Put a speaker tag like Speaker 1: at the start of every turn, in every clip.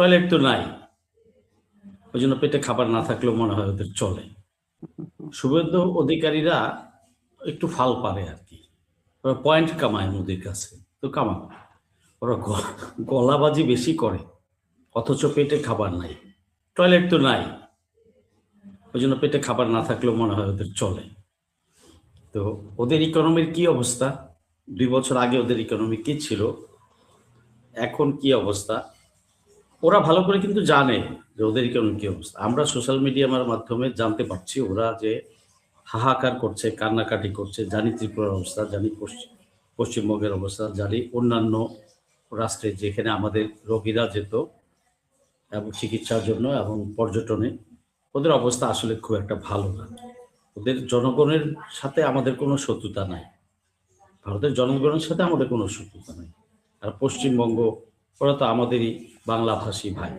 Speaker 1: Toilet তো নাই। ওই জন্য পেটে খাবার না থাকলেও মনে হয় ওদের চলে। শুভেন্দু অধিকারীরা একটু ফাল পারে আর কি। ওরা পয়েন্ট কামায় মোদির কাছে, তো কামাক ওরা গলাবাজি বেশি করে, অথচ পেটে খাবার নাই। টয়লেট তো নাই। ওই জন্য পেটে খাবার না থাকলেও মনে হয় ওদের চলে। তো ওদের ইকোনমির কি অবস্থা? দুই বছর আগে ওদের ইকোনমি কি ছিল? এখন কি অবস্থা? ওরা ভালো করে কিন্তু জানে যে ওদের ইকোনমি কি অবস্থা। আমরা সোশ্যাল মিডিয়ার মাধ্যমে জানতে পারছি ওরা যে হাহাকার করছে, কান্নাকাটি করছে, জানি ত্রিপুরার অবস্থা, জানি পশ্চিম পশ্চিমবঙ্গের অবস্থা, জানি অন্যান্য রাষ্ট্রে যেখানে আমাদের রোগীরা যেত এবং চিকিৎসার জন্য এবং পর্যটনে, ওদের অবস্থা আসলে খুব একটা ভালো না। ওদের জনগণের সাথে আমাদের কোনো শত্রুতা নাই। ভারতের জনগণের সাথে আমাদের কোনো শত্রুতা নাই। আর পশ্চিমবঙ্গ ওরা তো আমাদেরই বাংলাভাষী ভাই।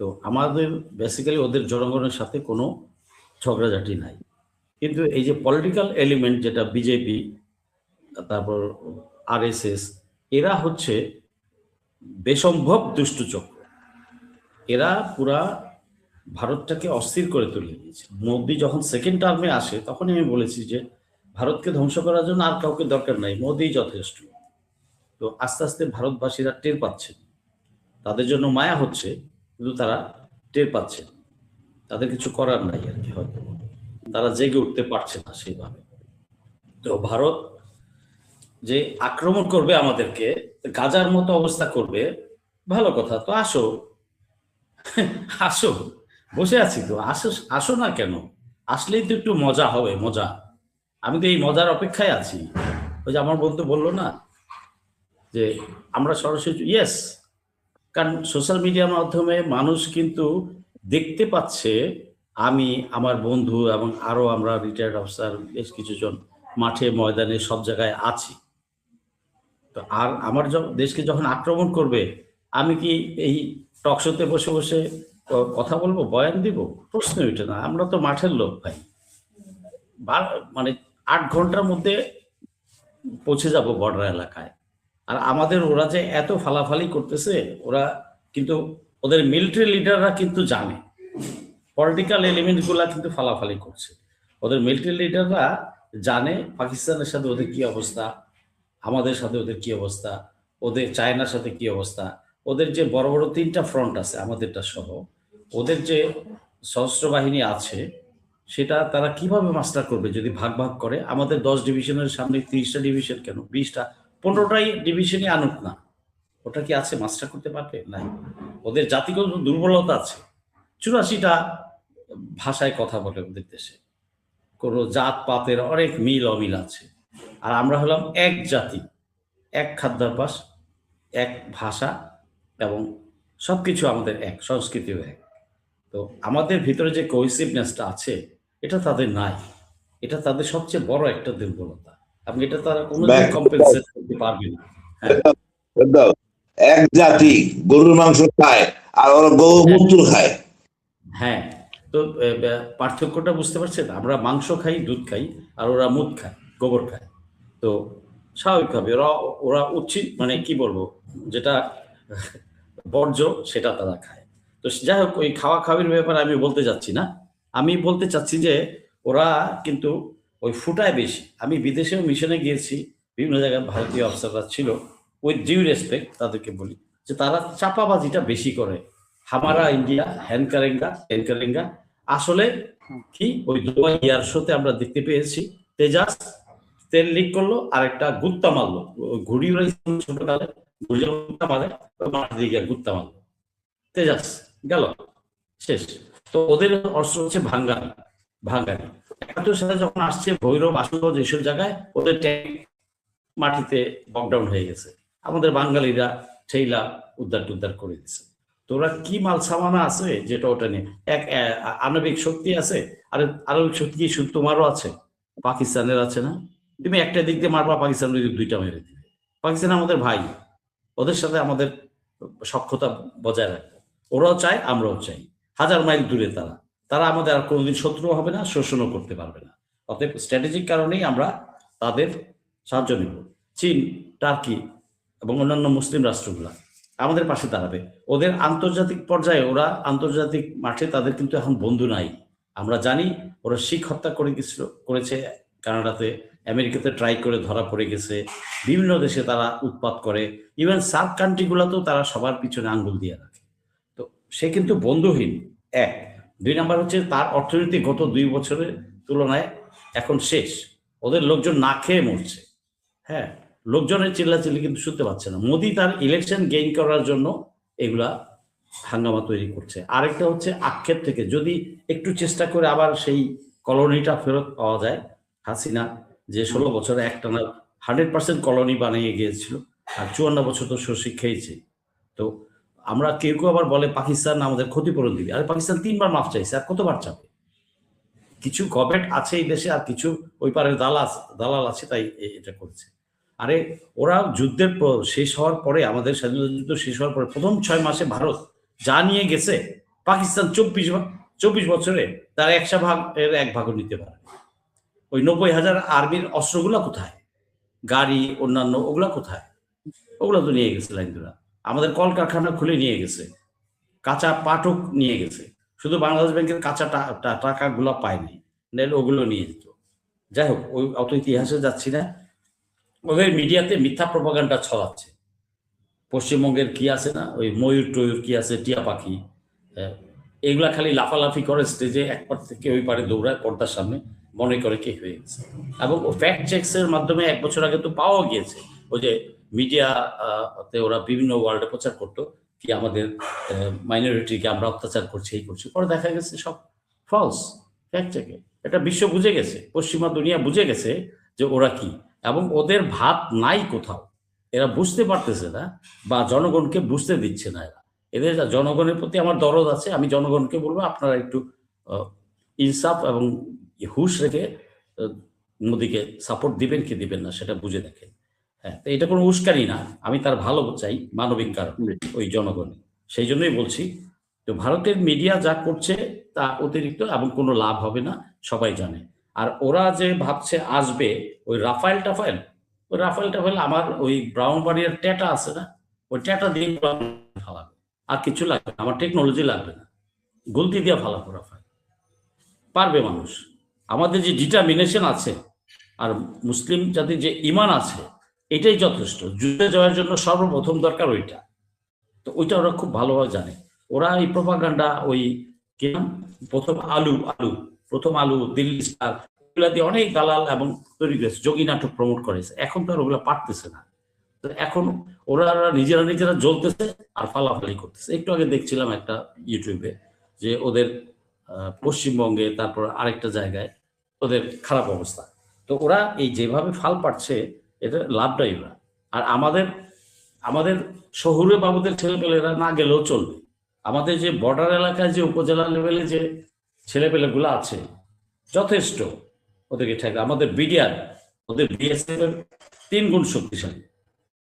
Speaker 1: তো আমাদের বেসিক্যালি ওদের জনগণের সাথে কোনো ঝগড়াঝাটি নাই। কিন্তু এই যে পলিটিক্যাল এলিমেন্ট যেটা বিজেপি তারপর আরএসএস এরা হচ্ছে বেসম্ভব দুষ্টচক্র এরা পুরা ভারতটাকে অস্থির করে তুলে দিয়েছে মোদি যখন সেকেন্ড টার্মে আসে, তখনই আমি বলেছি যে, ভারতকে ধ্বংস করার জন্য আর কাউকে দরকার নাই মোদি যথেষ্ট। তো আস্তে আস্তে ভারতবাসীরা টের পাচ্ছে। তাদের জন্য মায়া হচ্ছে, কিন্তু তারা টের পাচ্ছেন তাদের কিছু করার নাই আর কি হয়তো। তারা জেগে উঠতে পারছে না সেইভাবে। তো ভারত যে আক্রমণ করবে আমাদেরকে, গাজার মতো অবস্থা করবে, ভালো কথা। তো আসো। আসো। বসে আছি তো। আসো আসো না কেন? আসলেই তো একটু মজা হবে, মজা। আমি তো এই মজার অপেক্ষায় আছি। ওই যে আমার বন্ধু বলল না যে আমরা সরাসরি ইয়েস কারণ সোশ্যাল মিডিয়ার মাধ্যমে মানুষ কিন্তু দেখতে পাচ্ছে আমি, আমার বন্ধু এবং আরও আমরা রিটায়ার্ড অফিসার বেশ কিছুজন মাঠে, ময়দানে সব জায়গায় আছি। তো আর আমার দেশকে যখন আক্রমণ করবে, আমি কি এই টকশোতে বসে বসে কথা বলব, বয়ান দিব? প্রশ্ন ওইটা না, আমরা তো মাঠের লোক ভাই। মানে আট ঘণ্টার মধ্যে পৌঁছে যাব বর্ডার এলাকায়। আর আমাদের ওরা যে এত ফালাফালি করতেছে, ওরা কিন্তু ওদের মিলিটারি লিডাররা কিন্তু জানে। পলিটিক্যাল এলিমেন্টগুলা কিন্তু ফালাফালি করছে। ওদের মিলিটারি লিডাররা জানে পাকিস্তানের সাথে ওদের কি অবস্থা, আমাদের সাথে ওদের কি অবস্থা, ওদের চায়নার সাথে কি অবস্থা, ওদের যে বড় বড় তিনটা ফ্রন্ট আছে, আমাদেরটা সহ, ওদের যে সশস্ত্র বাহিনী আছে, সেটা তারা কীভাবে মাস্টার করবে যদি ভাগ ভাগ করে? আমাদের দশ ডিভিশনের সামনে তিরিশটা ডিভিশন কেন? বিশটা? পনেরোটাই ডিভিশনই আনুক না। ওটা কি আছে? মাস্টার করতে পারবে? নাই। ওদের জাতিগত দুর্বলতা আছে। চুরাশিটা ভাষায় কথা বলে ওদের দেশে। কোনো জাত পাতের অনেক মিল অমিল আছে। আর আমরা হলাম এক জাতি। এক খাদ্যাভ্যাস, এক ভাষা এবং সব কিছু আমাদের এক, সংস্কৃতিও এক। তো আমাদের ভিতরে যে কোহিসিভনেসটা আছে, এটা তাদের নাই। এটা তাদের সবচেয়ে বড় একটা দুর্বলতা। এবং এটা তারা কোনোদিন কম্পেনসেট করতে পারবে না।
Speaker 2: এক জাতি গরুর মাংস খায় আর ওরা গৌমূত্র খায়।
Speaker 1: হ্যাঁ। তো পার্থক্যটা বুঝতে পারছেন? আমরা মাংস খাই দুধ খাই আর ওরা মুদ খায় গোবর খায়। তো স্বাভাবিকভাবে ওরা ওরা উচিত মানে কি বলব যেটা বর্জ্য সেটা তারা খায়। তো যাই হোক ওই খাওয়া খাওয়ির ব্যাপারে আমি বলতে যাচ্ছি না। আমি বলতে চাচ্ছি যে ওরা কিন্তু ওই ফুটায় বেশি। আমি বিদেশেও মিশনে গিয়েছি, বিভিন্ন জায়গায় ভারতীয় অফিসাররা ছিল উইথ ডিউ রেসপেক্ট তাদেরকে বলি, যে তারা চাপাবাজিটা বেশি করে। হামারা ইন্ডিয়া হ্যান কারেঙ্গা হ্যান কারেঙ্গা। আসলে কি, ওই দুবাই ইয়ার শোতে আমরা দেখতে পেয়েছি, তেজাস তেল লিক করল আর একটা গুত্তা মারলো ঘুড়ি উড়াইছিল ছোটকালে ঘুড়ি গুত্তা মারে মাঠে দিয়ে গিয়ে গুত্তা মারলো। তেজাস গেল, শেষ। তো ওদের অস্ত্র হচ্ছে ভাঙ্গানি ভাঙ্গানি। একাত্তর সালে যখন আসছে, ভৈরব আশুগঞ্জ এইসব জায়গায়, ওদের ট্যাঙ্ক মাটিতে বকডাউন হয়ে গেছে। আমাদের বাঙালিরা ঠেইলা উদ্ধার টুদ্ধার করে দিছে। তো ওরা কি মাল সামানা আছে যেটা ওটা নিয়ে? এক আণবিক শক্তি আছে, আর আণবিক শক্তি কি শুধু তোমারও আছে? পাকিস্তানের আছে না? তুমি একটা দিক দিয়ে মারবা, পাকিস্তান দুইটা মেরে দিবে। পাকিস্তান আমাদের ভাই, ওদের সাথে আমাদের সক্ষতা বজায় রাখব। ওরাও চায়, আমরাও চাই। হাজার মাইল দূরে তারা। তারা আমাদের আর কোনোদিন শত্রু হবে না, শোষণও করতে পারবে না। অতএব স্ট্র্যাটেজিক কারণেই আমরা তাদের সাহায্য নেব। চীন, টার্কি এবং অন্যান্য মুসলিম রাষ্ট্রগুলা আমাদের পাশে দাঁড়াবে। ওদের আন্তর্জাতিক পর্যায়ে ওরা আন্তর্জাতিক মাঠে তাদের কিন্তু এখন বন্ধু নাই। আমরা জানি ওরা শিখ হত্যা করে গেছিল, করেছে। কানাডাতে আমেরিকাতে ট্রাই করে ধরা পড়ে গেছে। বিভিন্ন দেশে তারা উৎপাত করে। ইভেন সার্ক কান্ট্রিগুলোতেও তারা সবার পিছনে আঙ্গুল দিয়ে রাখে। তো সে কিন্তু বন্ধুহীন। এক দুই নাম্বার হচ্ছে তার অর্থনীতি গত দুই বছরের তুলনায় এখন শেষ। ওদের লোকজন না খেয়ে মরছে। হ্যাঁ লোকজনের চিল্লাচিল্লি কিন্তু শুনতে পাচ্ছে না। মোদি তার ইলেকশন গেইন করার জন্য এগুলা হাঙ্গামা তৈরি করছে। আরেকটা হচ্ছে আক্ষেপ থেকে। যদি একটু চেষ্টা করে আবার সেই কলোনিটা ফেরত পাওয়া যায়, হাসিনা, যে ষোলো বছরে একটানা হান্ড্রেড পার্সেন্ট কলোনি বানিয়ে গিয়েছিল, আর চুয়ান্ন বছর তো শশী খেয়েছে। তো আমরা কেউ কেউ আবার বলে পাকিস্তান আমাদের ক্ষতিপূরণ দিবে। আর পাকিস্তান তিনবার মাফ চাইছে, আর কতবার চাবে? কিছু গভর্নমেন্ট আছে এই দেশে, আর কিছু ওই পারের দালাল দালাল আছে, তাই এটা করছে। আরে ওরা যুদ্ধের শেষ হওয়ার পরে, আমাদের স্বাধীনতা যুদ্ধ শেষ হওয়ার পরে প্রথম ছয় মাসে ভারত যা নিয়ে গেছে, পাকিস্তান চব্বিশ চব্বিশ বছরে তার একশো ভাগ এর এক ভাগও নিতে পারে ওই নব্বই হাজার আর্মির অস্ত্রগুলো কোথায়? গাড়ি, অন্যান্য, ওগুলা কোথায়? ওগুলো তো নিয়ে গেছে লাইনদুরা আমাদের কলকারখানা খুলে নিয়ে গেছে। কাঁচা পাটক নিয়ে গেছে। শুধু বাংলাদেশ ব্যাংকের কাঁচা টাকাগুলো পায়নি। নাহলে ওগুলো নিয়ে যেত। যাই হোক ওই অত ইতিহাসে যাচ্ছি না। ওদের মিডিয়াতে মিথ্যা প্রপাগান্ডা ছড়াচ্ছে। পশ্চিমবঙ্গের কি আছে না? ওই ময়ূর টয়ূর কি আছে? টিয়া পাখি আহ, এগুলা খালি লাফালাফি করে স্টেজে এক পার থেকে ওই পারে দৌড়ায় পর্দার সামনে। মনে করে কে হয়ে গেছে। এবং ফ্যাক্ট চেকস এর মাধ্যমে এক বছর আগে তো পাওয়া গিয়েছে। ওই যে মিডিয়া তে ওরা বিভিন্ন ওয়ার্ল্ডে প্রচার করতো কি আমাদের মাইনরিটিকে আমরা অত্যাচার করছি, এই করছি। পরে দেখা গেছে সব ফলস ফ্যাক্ট চেকে এটা বিশ্ব বুঝে গেছে, পশ্চিমা দুনিয়া বুঝে গেছে যে ওরা কি। এবং ওদের ভাত নাই কোথাও। এরা বুঝতে পারতেছে না বা জনগণকে বুঝতে দিচ্ছে না এরা। এদের জনগণের প্রতি আমার দরদ আছে, আমি জনগণকে বলব আপনারা একটু ইনসাফ এবং হুশ রেখে মোদিকে সাপোর্ট দিবেন কি দিবেন না সেটা বুঝে দেখেন। হ্যাঁ তো এটা কোনো উস্কানি না। আমি তার ভালো চাই মানবিক কারণ ওই জনগণ সেই জন্যই বলছি তো ভারতের মিডিয়া যা করছে তা অতিরিক্ত এবং কোনো লাভ হবে না সবাই জানে। আর ওরা যে ভাবছে আসবে ওই রাফায়েল টাফায়েল ওই রাফায়েল টাফায়েল আমার ওই ব্রাউনবাড়িয়ার ট্যাটা আছে না ওই ট্যাটা দিয়ে ফালাবে। আর কিছু লাগবে না আমার টেকনোলজি লাগবে না। গলতি দিয়ে ফালাবো রাফায়েল। পারবে মানুষ। আমাদের যে ডিটারমিনেশন আছে আর মুসলিম জাতির যে ইমান আছে এটাই যথেষ্ট। যুদ্ধে যাওয়ার জন্য সর্বপ্রথম দরকার ওইটা। তো ওইটা ওরা খুব ভালোভাবে জানে। ওরা এই প্রপাগান্ডা ওই? প্রথম আলু আলু, প্রথম আলু, দিল্লি স্টার, এগুলা দিয়ে অনেক দালাল এবং তৈরি করেছে, যোগী নাটক প্রমোট করেছে। এখন তো আর ওগুলা পারতেছে না। তো এখন ওরা নিজেরা নিজেরা জ্বলতেছে আর ফালাফালি করতেছে। একটু আগে দেখছিলাম একটা ইউটিউবে যে ওদের পশ্চিমবঙ্গে তারপর আরেকটা জায়গায় ওদের খারাপ অবস্থা। তো ওরা এই যেভাবে ফাল পাচ্ছে এটা লাভটাই ওরা আর আমাদের আমাদের শহুরে বাবুদের ছেলেপেলেরা না গেলেও চলবে। আমাদের যে বর্ডার এলাকায় যে উপজেলা লেভেলে যে ছেলেপেলেগুলো আছে, যথেষ্ট ওদেরকে ঠেকা। আমাদের বিডিআর, ওদের বিএসএফ এর তিন গুণ শক্তিশালী।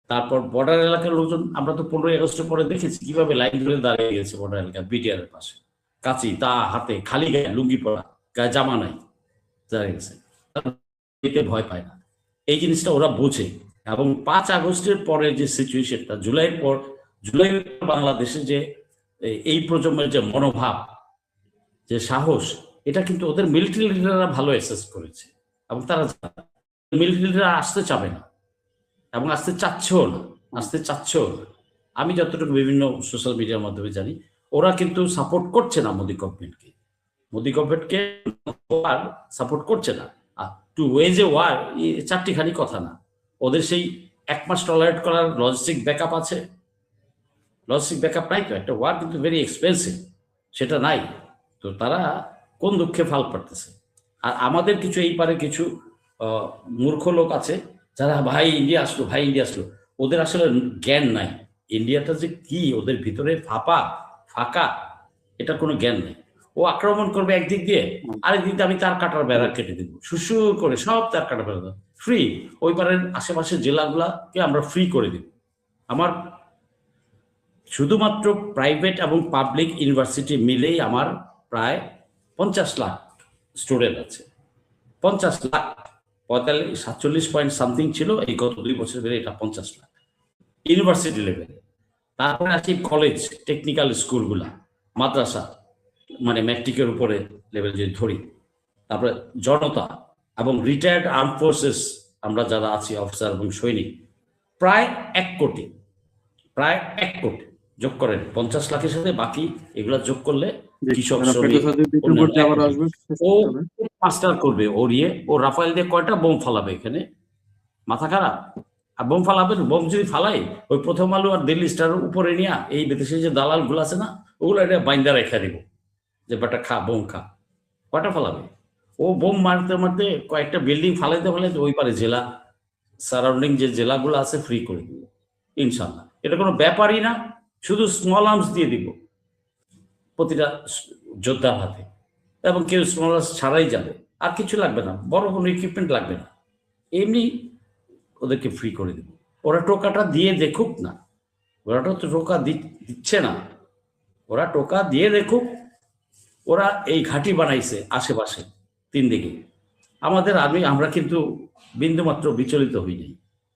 Speaker 1: তারপর বর্ডার এলাকার লোকজন, আমরা তো পনেরোই আগস্টের পরে দেখেছি কীভাবে লাইন ধরে দাঁড়িয়ে গেছে বর্ডার এলাকা বিডিআর এর পাশে। কাঁচি, তা, হাতে, খালি গায়ে, লুঙ্গি পরা, গায়ে জামা নাই, দাঁড়িয়ে গেছে। ভয় পায় না। এই জিনিসটা ওরা বোঝে। এবং পাঁচ আগস্টের পরে যে সিচুয়েশনটা, জুলাইয়ের পর, জুলাই বাংলাদেশে যে এই প্রজন্মের যে মনোভাব, যে সাহস, এটা কিন্তু ওদের মিলিটারি লিডাররা ভালো অ্যাসেস করেছে। এবং তারা মিলিটারি লিডাররা আসতে চাবে না। এবং আসতে চাচ্ছেও না, আসতে চাচ্ছেও না। আমি যতটুকু বিভিন্ন সোশ্যাল মিডিয়ার মাধ্যমে জানি, ওরা কিন্তু সাপোর্ট করছে না মোদী গভর্নমেন্টকে মোদী গভর্নমেন্টকে সাপোর্ট করছে না। টু ওয়েজ এ ওয়ার চারটিখানি কথা না। ওদের সেই এক মাস টলারেট করার লজিস্টিক ব্যাকআপ আছে। লজিস্টিক ব্যাকআপ নাই তো, একটা ওয়ার কিন্তু ভেরি এক্সপেন্সিভ সেটা নাই। তো তারা কোন দুঃখে ফাল পারতেছে আর আমাদের কিছু এই পারে কিছু মূর্খ লোক আছে, যারা ভাই ইন্ডিয়া আসলো, ভাই ইন্ডিয়া আসলো, ওদের আসলে জ্ঞান নাই। ইন্ডিয়াটা যে কি, ওদের ভিতরে ফাঁপা, ফাঁকা, এটা কোনো জ্ঞান নেই। ও আক্রমণ করবে একদিক দিয়ে আরেক দিক দিয়ে আমি তার কাটার বেড়া কেটে দিব। সুসুর করে সব তার কাটা বেড়া ফ্রি ওই পারের আশেপাশের জেলাগুলাকে আমরা ফ্রি করে দিব। আমার শুধুমাত্র প্রাইভেট এবং পাবলিক ইউনিভার্সিটি মিলেই আমার প্রায় পঞ্চাশ লাখ স্টুডেন্ট আছে। পঞ্চাশ লাখ পঁয়তাল্লিশ সাতচল্লিশ পয়েন্ট সামথিং ছিল এই গত দুই বছর ধরে এটা পঞ্চাশ লাখ। ইউনিভার্সিটি লেভেলে তারপরে আসি কলেজ টেকনিক্যাল স্কুলগুলা মাদ্রাসা। মানে ম্যাট্রিকের উপরে লেভেল যদি ধরি তারপরে জনতা এবং রিটায়ার্ড আর্ম ফোর্সেস আমরা যারা আছি অফিসার এবং সৈনিক প্রায় এক কোটি প্রায় এক কোটি যোগ করেন। পঞ্চাশ লাখের সাথে বাকি এগুলা যোগ করলে কৃষক
Speaker 3: আসবে
Speaker 1: ও মাস্টার করবে ওর ইয়ে ও রাফাইল দিয়ে কয়টা বোম ফালাবে এখানে? মাথা খারাপ? আর বোম ফালাবে বোম যদি ফালাই ওই প্রথম আলু আর দিল্লি স্টার উপরে নিয়ে এই বিদেশে যে দালালগুলো আছে না ওগুলো এটা বাইন্দা রেখে দিব। যে বেটা খা, বোম খা। কয়টা ফালাবে? ও বোম মারতে মারতে কয়েকটা বিল্ডিং ফালাইতে ফালাইতে ওই পারে জেলা সারাউন্ডিং যে জেলাগুলো আছে ফ্রি করে দিব ইনশাল্লাহ এটা কোনো ব্যাপারই না, শুধু স্মল আর্মস দিয়ে দিব প্রতিটা যোদ্ধার হাতে। এবং কেউ স্মল আর্মস ছাড়াই যাবে, আর কিছু লাগবে না, বড় কোনো ইকুইপমেন্ট লাগবে না। এমনি ওদেরকে ফ্রি করে দেব। ওরা টোকাটা দিয়ে দেখুক না। ওরা তো টোকা দিচ্ছে না। ওরা টোকা দিয়ে দেখুক ওরা এই ঘাঁটি বানাইছে আশেপাশে তিন দিকে। আমাদের আর্মি আমরা কিন্তু বিন্দুমাত্র বিচলিত হইনি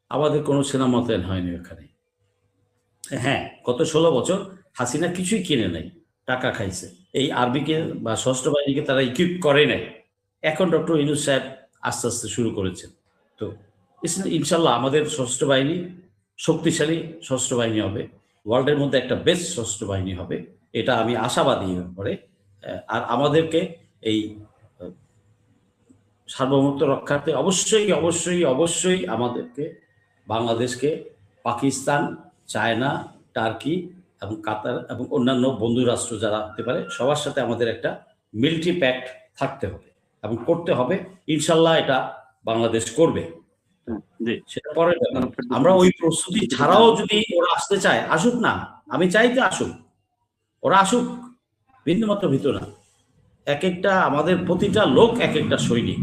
Speaker 1: আমাদের কোনো সেনা মোতায়েন হয়নি ওখানে। হ্যাঁ গত ষোলো বছর হাসিনা কিছুই কিনে নাই টাকা খাইছে। এই আর্মিকে বা ষষ্ঠ বাহিনীকে তারা ইকুইপ করে নাই। এখন ডক্টর ইনুস সাহেব আস্তে আস্তে শুরু করেছেন। তো ইনশাল্লাহ আমাদের ষষ্ঠ বাহিনী শক্তিশালী ষষ্ঠ বাহিনী হবে। ওয়ার্ল্ডের মধ্যে একটা বেস্ট ষষ্ঠ বাহিনী হবে। এটা আমি আশাবাদী আহ, আর আমাদেরকে এই সার্বভৌমত্ব রক্ষার্থে অবশ্যই অবশ্যই অবশ্যই আমাদেরকে বাংলাদেশকে পাকিস্তান চায়না টার্কি এবং কাতার এবং অন্যান্য বন্ধু রাষ্ট্র যারা হতে পারে সবার সাথে আমাদের একটা মিলিটারি প্যাক্ট থাকতে হবে এবং করতে হবে। ইনশাল্লাহ এটা বাংলাদেশ করবে। সেটা পরে আমরা ওই প্রস্তুতি ছাড়াও যদি ওরা আসতে চায় আসুক না আমি চাই যে আসুক। ওরা আসুক। বিন্দুমাত্র ভিতর না। এক একটা আমাদের প্রতিটা লোক এক একটা সৈনিক।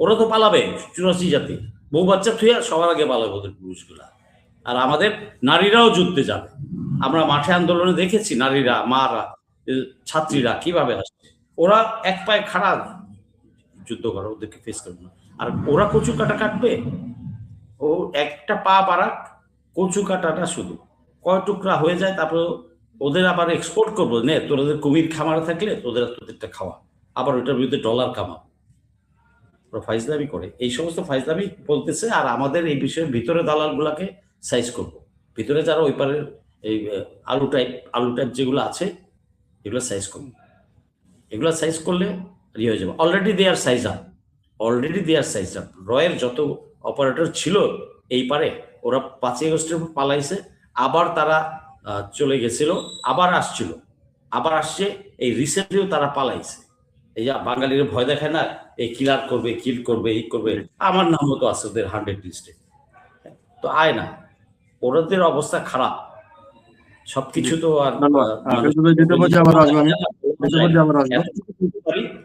Speaker 1: ওরা তো পালাবে, চুরাশি জাতি। বউ বাচ্চা থুয়ে সবার আগে পালাবে ওদের পুরুষগুলা। আর আমাদের নারীরাও যুদ্ধে যাবে। আমরা মাঠে আন্দোলনে দেখেছি নারীরা, মারা ছাত্রীরা কীভাবে আসছে ওরা এক পায়ে খারাপ যুদ্ধ করে, ওদেরকে ফেস করবে না। আর ওরা কচু কাটা কাটবে। ও একটা পা পারাক কচু কাটাটা শুধু। কয় টুকরা হয়ে যায় তারপর ওদের আবার এক্সপোর্ট করব। নে, তোদের কুমির খামারে থাকলে তোদের তোদেরটা খাওয়া। আবার ওইটার বিরুদ্ধে ডলার কামাও ওরা ফাইজলামি করে। এই সমস্ত ফাইজলামি বলতেছে আর আমাদের এই বিষয়ে ভিতরে দালালগুলাকে সাইজ করব। ভিতরে যারা ওই পারের এই আলু টাইপ আলু টাইপ যেগুলো আছে, এগুলো সাইজ করব। এগুলো সাইজ করলে ইয়ে হয়ে যাবে। Already they are size up already they are size up রয়ের যত অপারেটর ছিল এই পারে, ওরা পাঁচই আগস্টের পালাইছে। আবার তারা চলে গেছিল আবার আসছিল। আবার আসছে এই রিসেন্টলিও তারা পালাইছে। এই যে বাঙালির ভয় দেখায় না এই কিলার করবে কিল করবে এই করবে। আমার নাম মতো আছে ওদের হান্ড্রেড লিস্টে তো আয় না ওদের অবস্থা খারাপ। সবকিছু তো আর মানে-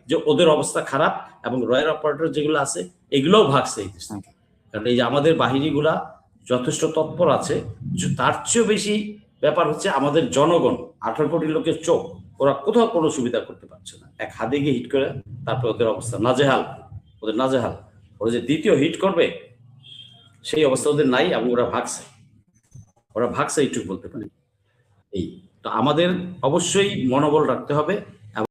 Speaker 1: যে ওদের অবস্থা খারাপ এবং রয়্যাল অপারেটর যেগুলো আছে এগুলোও ভাগছে এই দেশ। থেকে কারণ এই যে আমাদের বাহিনীগুলা যথেষ্ট তৎপর আছে তার চেয়েও বেশি ব্যাপার হচ্ছে আমাদের জনগণ, আঠারো কোটি লোকের চোখ, ওরা কোথাও কোনো সুবিধা করতে পারছে না। এক হাতে গিয়ে হিট করে, তারপর ওদের অবস্থা নাজেহাল, ওদের নাজেহাল। ওরা যে দ্বিতীয় হিট করবে, সেই অবস্থা ওদের নাই, এবং ওরা ভাগছে। ওরা ভাগছে এইটুকু বলতে পারি। এই, তো আমাদের অবশ্যই মনোবল রাখতে হবে।